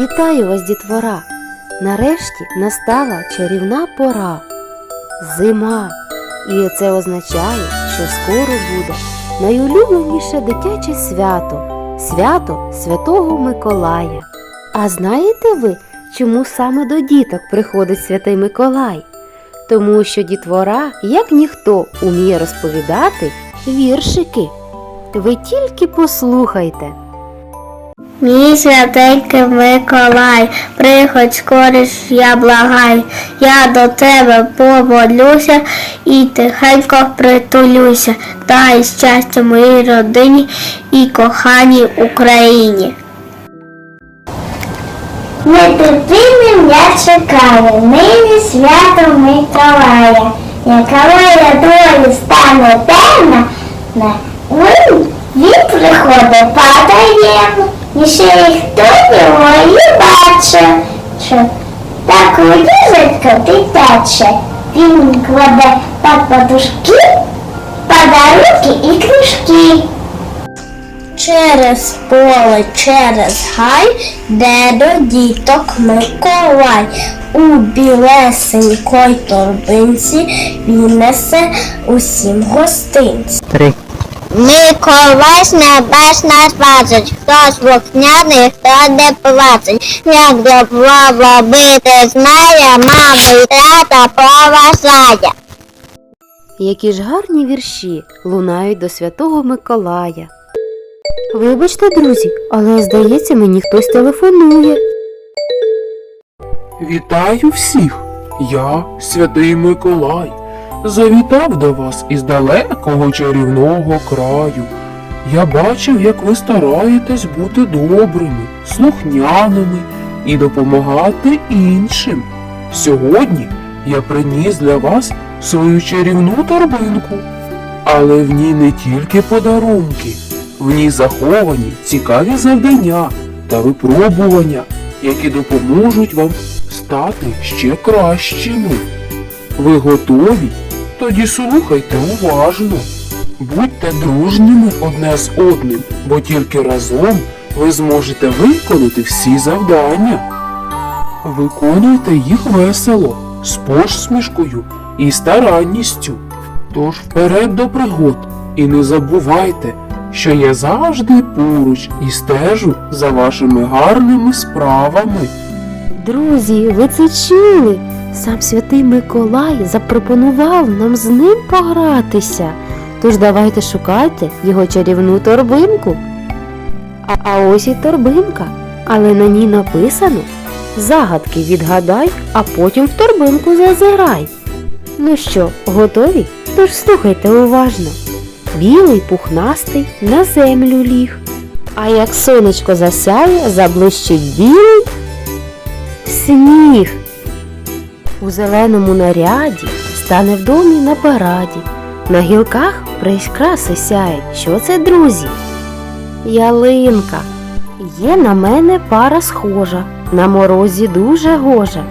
Вітаю вас, дітвора! Нарешті настала чарівна пора. Зима. І це означає, що скоро буде найулюбленіше дитяче свято свято Святого Миколая. А знаєте ви, чому саме до діток приходить святий Миколай? Тому що дітвора, як ніхто, уміє розповідати віршики. Ви тільки послухайте. Мій святенький Миколай, приходь скоріш, я благай, я до тебе помолюся і тихенько притулюся, дай щастя моїй родині і коханій Україні. Нетерпінним я чекаю, нині свято Миколая, яка моя доля стане темна, на він, приходить падаєм, і ще ніхто його не бачив. Що так ліжечко дитяче, він кладе під подушки, подарунки і книжки. Через поле, через гай, де до діток Миколай. У білесенькой торбинці він несе усім гостинці. Три. Миколай з небес нас бачить, хто слухняний, хто не плачить. Як добро бити знає, мама і тата поважає. Які ж гарні вірші лунають до святого Миколая. Вибачте, друзі, але здається, мені хтось телефонує. Вітаю всіх! Я, святий Миколай, завітав до вас із далекого чарівного краю. Я бачив, як ви стараєтесь бути добрими, слухняними і допомагати іншим. Сьогодні я приніс для вас свою чарівну торбинку, але в ній не тільки подарунки, в ній заховані цікаві завдання та випробування, які допоможуть вам стати ще кращими. Ви готові? Тоді слухайте уважно. Будьте дружніми одне з одним, бо тільки разом ви зможете виконати всі завдання. Виконуйте їх весело, з посмішкою і старанністю. Тож вперед до пригод і не забувайте, що я завжди поруч і стежу за вашими гарними справами. Друзі, ви це чули? Сам святий Миколай запропонував нам з ним погратися. Тож давайте шукайте його чарівну торбинку. А, а ось і торбинка, але на ній написано Загадки відгадай, а потім в торбинку зазирай. Ну що, готові? Тож слухайте уважно. Білий пухнастий на землю ліг. А як сонечко засяє, заблищить білий сніг. У зеленому наряді стане в домі на параді. На гілках прикраси сяють. Що це, друзі? Ялинка. Є на мене пара схожа, на морозі дуже гожа.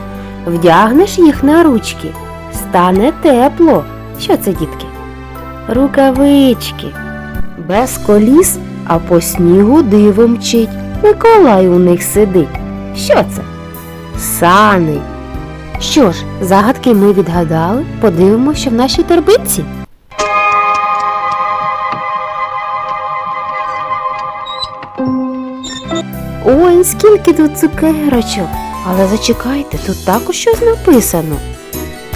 Вдягнеш їх на ручки, стане тепло. Що це, дітки? Рукавички. Без коліс, а по снігу диво мчить. Миколай у них сидить. Що це? Сани. Що ж, загадки ми відгадали, подивимося, що в нашій торбинці. Ой, скільки тут цукерочок. Але зачекайте, тут також щось написано.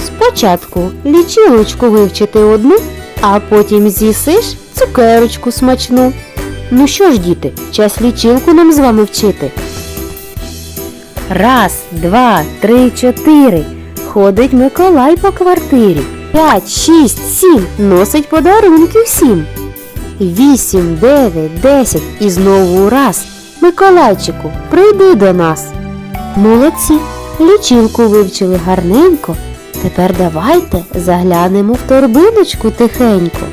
Спочатку лічилочку вивчити одну, а потім з'їсиш цукерочку смачну. Ну що ж, діти, час лічилку нам з вами вчити. Раз, два, три, чотири. Ходить Миколай по квартирі. П'ять, шість, сім. Носить подарунки всім. Вісім, дев'ять, десять і знову раз. Миколайчику, прийди до нас. Молодці, лічилку вивчили гарненько. Тепер давайте заглянемо в торбиночку тихенько.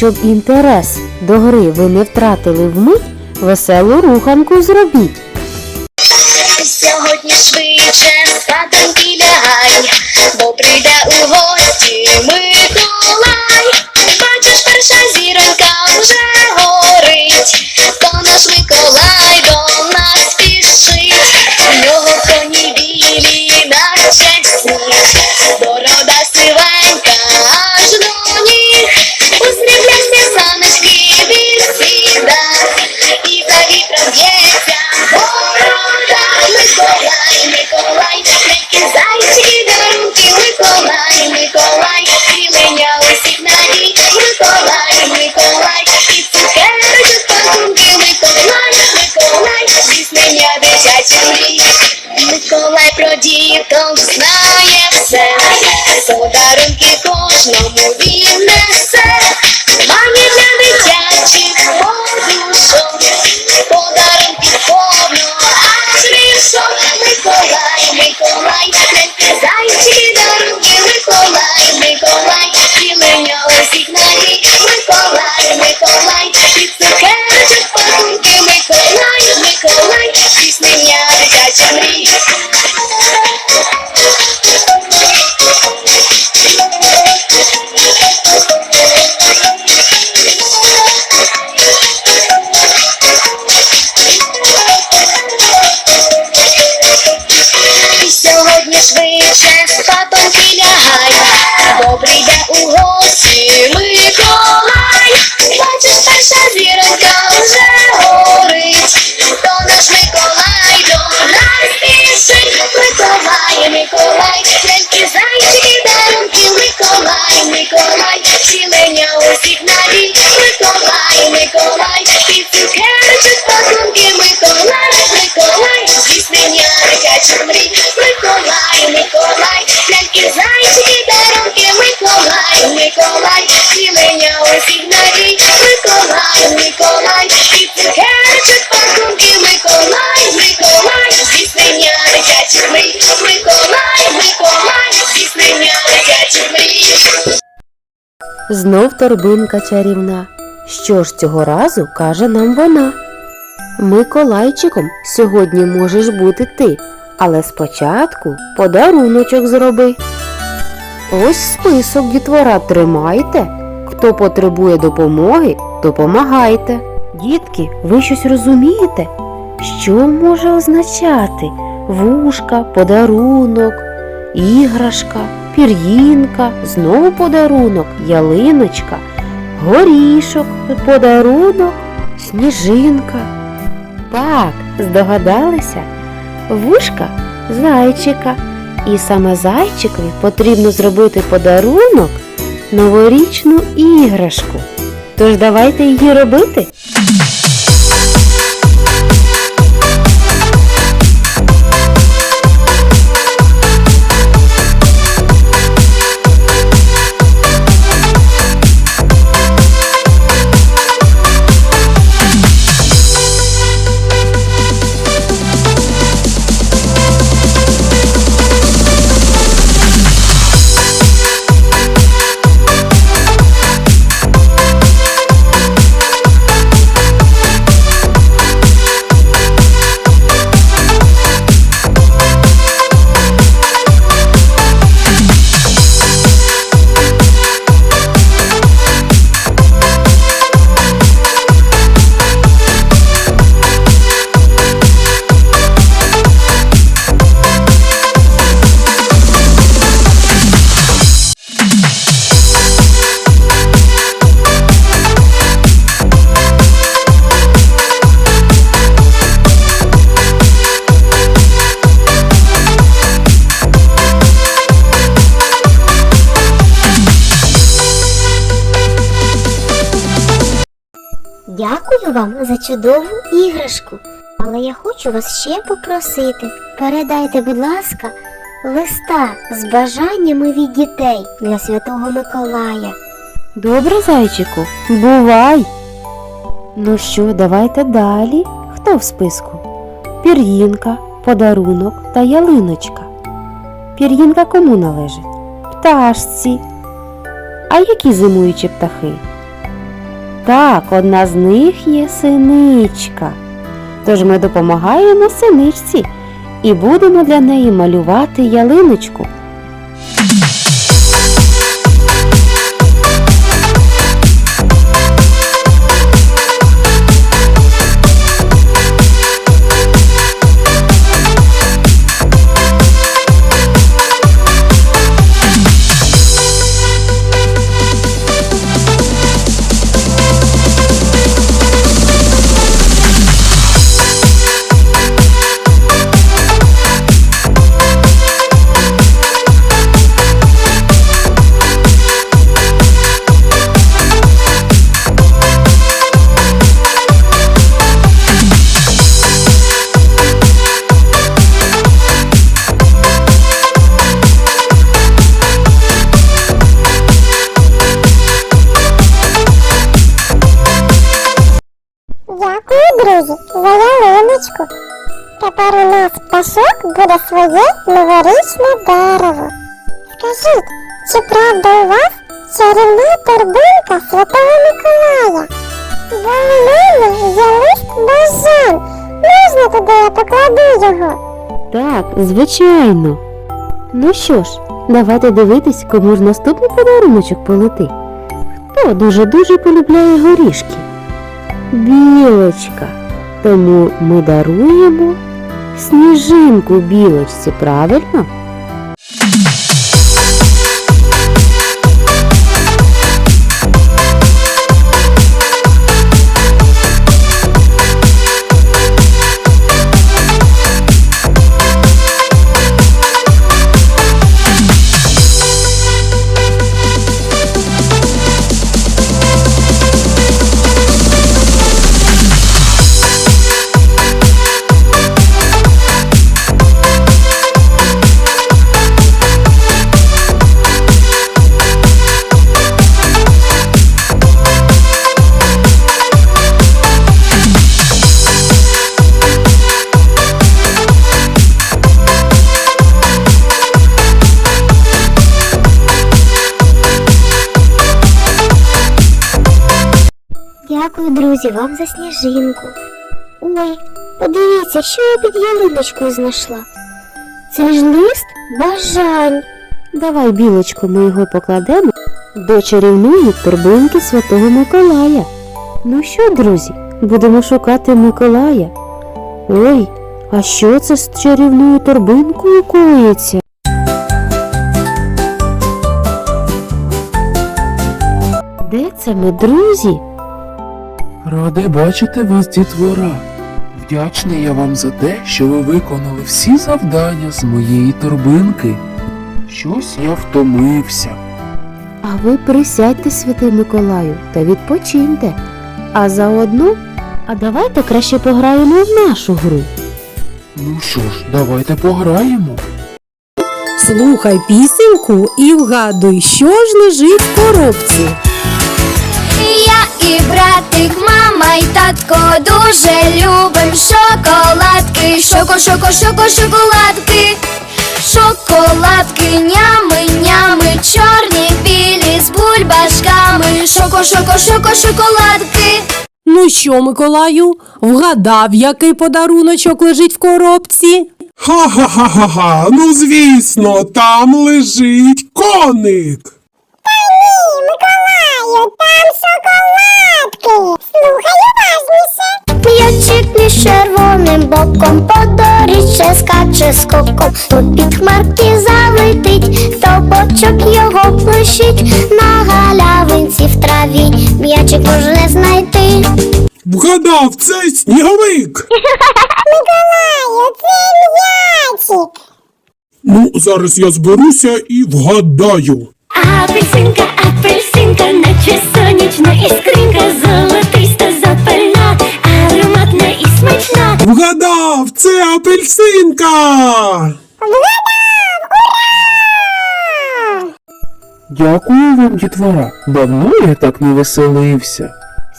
Щоб інтерес до гри ви не втратили вмить, веселу руханку зробіть. Сьогодні швидше спатоньки лягай, Подарунки кожному він несе, Знов торбинка чарівна. Що ж цього разу каже нам вона? Миколайчиком сьогодні можеш бути ти, але спочатку подаруночок зроби. Ось список дітвора тримайте. Хто потребує допомоги, допомагайте. Дітки, ви щось розумієте? Що може означати вушка, подарунок, іграшка, пір'їнка, знову подарунок, ялиночка, горішок, подарунок, сніжинка. Так, здогадалися? Вушка зайчика. І саме зайчикові потрібно зробити подарунок новорічну іграшку. Тож давайте її робити. Вам за чудову іграшку. Але я хочу вас ще попросити. Передайте, будь ласка, листа з бажаннями від дітей для Святого Миколая. Добре, зайчику, бувай. Ну що, давайте далі. Хто в списку? Пір'їнка, подарунок та ялиночка. Пір'їнка кому належить? Пташці. А які зимуючі птахи? Так, одна з них є синичка. Тож ми допомагаємо синичці і будемо для неї малювати ялиночку. Буде своє новорічне дерево. Скажіть, чи правда у вас чарівна торбинка Святого Миколая? Бо у мене є лист бажан. Можна туди я покладу його? Так, звичайно. Ну що ж, давайте дивитись, кому ж наступний подаруночок полетить. Хто дуже-дуже полюбляє горішки? Білочка. Тому ми даруємо сніжинку білочці, правильно? Дякую, за сніжинку. Ой, подивіться, що я під ялиночкою знайшла. Це ж лист бажань. Давай, білочко, ми його покладемо до чарівної торбинки Святого Миколая. Ну що, друзі, будемо шукати Миколая. Ой, а що це з чарівною торбинкою коїться? Де це ми, друзі? Ради бачити вас, дітвора. Вдячний я вам за те, що ви виконали всі завдання з моєї торбинки. Щось я втомився. А ви присядьте, святий Миколаю, та відпочиньте. А заодно, а давайте краще пограємо в нашу гру. Ну що ж, давайте пограємо. Слухай пісеньку і вгадуй, що ж лежить в коробці. Я і братик, мама і татко дуже любим шоколадки. Шоко, шоко, шоко, шоколадки. Шоколадки, нями, нями, чорні, білі з бульбашками. Шоко, шоко, шоко, шоколадки. Ну що, Миколаю, вгадав, який подаруночок лежить в коробці? Ха-ха-ха-ха, ну звісно, там лежить коник. Там шоколадки. Слухай уважніше. М'ячик між червоним боком по доріжче скаче скоком. То під хмарки залетить, то бочок його плещить. На галявинці в траві м'ячик можна знайти. Вгадав, це сніговик. Миколаю, це м'ячик. Ну, зараз я зберуся і вгадаю. Апельсинка, апельсинка, наче сонячна іскринка, золотиста запальна, ароматна і смачна. Вгадав, це апельсинка. Дякую вам, дітвора. Давно я так не веселився.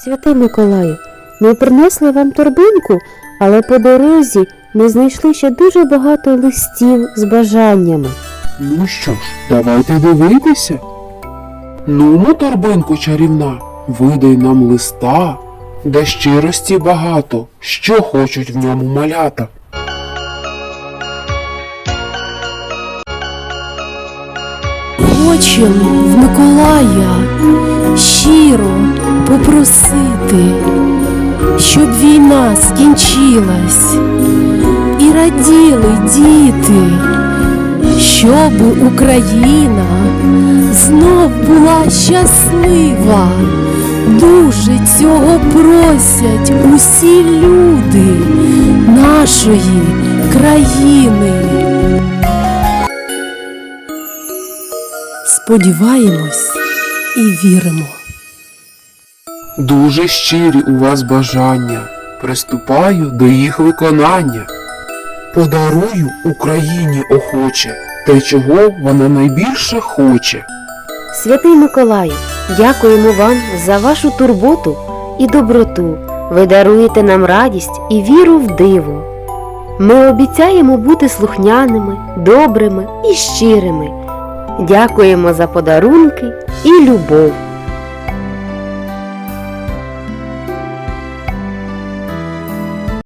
Святий Миколаю, ми принесли вам торбинку, але по дорозі ми знайшли ще дуже багато листів з бажаннями. Ну що ж, давайте дивитися. Ну, ну, торбинко чарівна, видай нам листа, де щирості багато, що хочуть в ньому малята. Хочем в Миколая щиро попросити, щоб війна скінчилась і раділи діти, щоб Україна знов була щаслива. Дуже цього просять усі люди нашої країни. Сподіваємось і віримо. Дуже щирі у вас бажання. Приступаю до їх виконання. Подарую Україні охоче те, чого вона найбільше хоче. Святий Миколаю, дякуємо вам за вашу турботу і доброту, Ви даруєте нам радість і віру в диво. Ми обіцяємо бути слухняними, добрими і щирими. Дякуємо за подарунки і любов.